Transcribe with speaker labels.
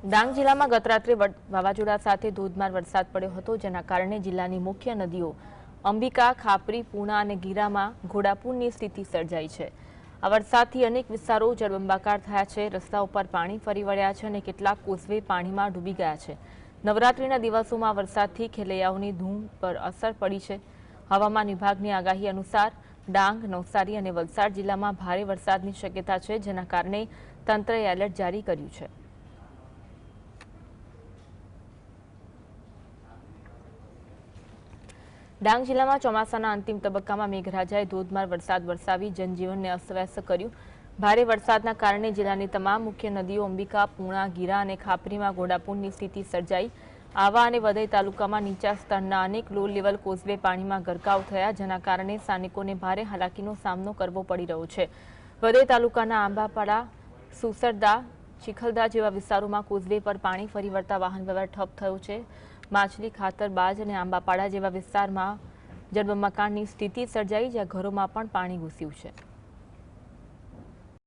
Speaker 1: ડાંગ જિલ્લામાં ગત રાત્રે વાવાઝોડા સાથે ધોધમાર વરસાદ પડ્યો હતો, જેના કારણે જિલ્લાની મુખ્ય નદીઓ અંબિકા, ખાપરી પૂણા અને ગીરામાં ઘોડાપૂરની સ્થિતિ સર્જાઈ છે. આ વરસાદથી અનેક વિસ્તારો જળબંબાકાર થયા છે, રસ્તા ઉપર પાણી ફરી વળ્યા છે અને કેટલાક કોઝવે પાણીમાં ડૂબી ગયા છે. નવરાત્રિના દિવસોમાં વરસાદથી ખેલૈયાઓની ધૂમ પર અસર પડી છે. હવામાન વિભાગની આગાહી અનુસાર ડાંગ, નવસારી અને વલસાડ જિલ્લામાં ભારે વરસાદની શક્યતા છે, જેના કારણે તંત્રએ એલર્ટ જારી કર્યું છે. ડાંગ જિલ્લામાં ચોમાસાના અંતિમ તબક્કામાં મેઘરાજાએ ધોધમાર વરસાદ વરસાવી જનજીવનને અસ્તવ્યસ્ત કર્યું. ભારે વરસાદના કારણે જિલ્લાની તમામ મુખ્ય નદીઓ અંબિકા, પૂણા, ગીરા અને ખાપરીમાં ઘોડાપૂરની સ્થિતિ સર્જાઈ. આવા અને વધઈ તાલુકામાં નીચા સ્તરના અનેક લો લેવલ કોઝવે પાણીમાં ગરકાવ થયા, જેના કારણે સ્થાનિકોને ભારે હાલાકીનો સામનો કરવો પડી રહ્યો છે. વધઈ તાલુકાના આંબાપાડા, સુસરદા, ચીખલદા જેવા વિસ્તારોમાં કોઝવે પર પાણી ફરી વળતા વાહન વ્યવહાર ઠપ થયો છે. માછલી ખાતર, બાજ અને આંબાપાડા જેવા વિસ્તારમાં જળબંબાકારની સ્થિતિ સર્જાઈ, જ્યાં ઘરોમાં પણ પાણી ઘૂસ્યું છે.